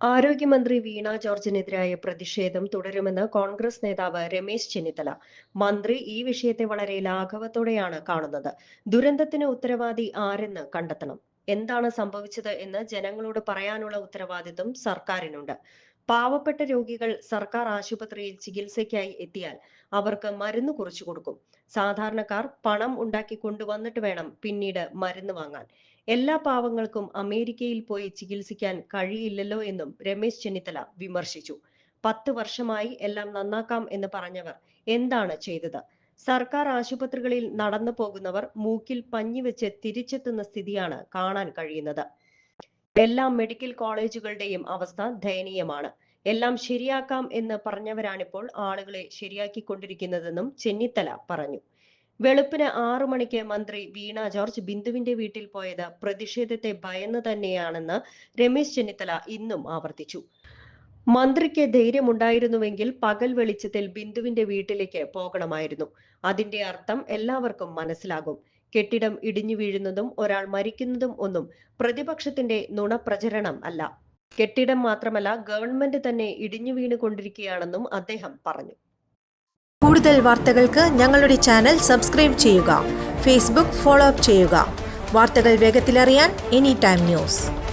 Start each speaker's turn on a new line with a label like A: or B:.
A: ആരോഗ്യമന്ത്രി വീണ ജോർജിനെതിരായ പ്രതിഷേധം തുടരുമെന്ന് കോൺഗ്രസ് നേതാവ് രമേശ് ചെന്നിത്തല. മന്ത്രി ഈ വിഷയത്തെ വളരെ ലാഘവത്തോടെയാണ് കാണുന്നത്. ദുരന്തത്തിന് ഉത്തരവാദി ആരെന്ന് കണ്ടെത്തണം. എന്താണ് സംഭവിച്ചത് എന്ന് ജനങ്ങളോട് പറയാനുള്ള ഉത്തരവാദിത്വം സർക്കാരിനുണ്ട്. പാവപ്പെട്ട രോഗികൾ സർക്കാർ ആശുപത്രിയിൽ ചികിത്സയ്ക്കായി എത്തിയാൽ അവർക്ക് മരുന്ന് കുറച്ചു കൊടുക്കും. സാധാരണക്കാർ പണം ഉണ്ടാക്കി കൊണ്ടുവന്നിട്ട് വേണം പിന്നീട് മരുന്ന് വാങ്ങാൻ. എല്ലാ പാവങ്ങൾക്കും അമേരിക്കയിൽ പോയി ചികിത്സിക്കാൻ കഴിയില്ലല്ലോ എന്നും രമേശ് ചെന്നിത്തല വിമർശിച്ചു. പത്ത് വർഷമായി എല്ലാം നന്നാക്കാം എന്ന് പറഞ്ഞവർ എന്താണ് ചെയ്തത്? സർക്കാർ ആശുപത്രികളിൽ നടന്നു പോകുന്നവർ മൂക്കിൽ പഞ്ഞിവെച്ച് തിരിച്ചെത്തുന്ന സ്ഥിതിയാണ് കാണാൻ കഴിയുന്നത്. എല്ലാ മെഡിക്കൽ കോളേജുകളുടെയും അവസ്ഥ ദയനീയമാണ്. എല്ലാം ശരിയാക്കാം എന്ന് പറഞ്ഞവരാണിപ്പോൾ ആളുകളെ ശരിയാക്കിക്കൊണ്ടിരിക്കുന്നതെന്നും ചെന്നിത്തല പറഞ്ഞു. വെളുപ്പിന് ആറു മണിക്ക് മന്ത്രി വീണ ജോർജ് ബിന്ദുവിന്റെ വീട്ടിൽ പോയത് പ്രതിഷേധത്തെ ഭയന്ന് തന്നെയാണെന്ന് രമേശ് ചെന്നിത്തല ഇന്നും ആവർത്തിച്ചു. മന്ത്രിക്ക് ധൈര്യമുണ്ടായിരുന്നുവെങ്കിൽ പകൽ വെളിച്ചത്തിൽ ബിന്ദുവിന്റെ വീട്ടിലേക്ക് പോകണമായിരുന്നു. അതിന്റെ അർത്ഥം എല്ലാവർക്കും മനസ്സിലാകും. കെട്ടിടം ഇടിഞ്ഞു വീഴുന്നതും ഒരാൾ മരിക്കുന്നതും ഒന്നും പ്രതിപക്ഷത്തിന്റെ നുണപ്രചരണം അല്ല. കെട്ടിടം മാത്രമല്ല ഗവൺമെന്റ് തന്നെ ഇടിഞ്ഞു വീണുകൊണ്ടിരിക്കുകയാണെന്നും അദ്ദേഹം പറഞ്ഞു.
B: കൂടുതൽ വാർത്തകൾക്ക് ഞങ്ങളുടെ ചാനൽ സബ്സ്ക്രൈബ് ചെയ്യുക ഫേസ്ബുക്ക് ഫോളോ അപ്പ് ചെയ്യുക. വാർത്തകൾ വേഗത്തിലറിയാൻ എനി ടൈം ന്യൂസ്.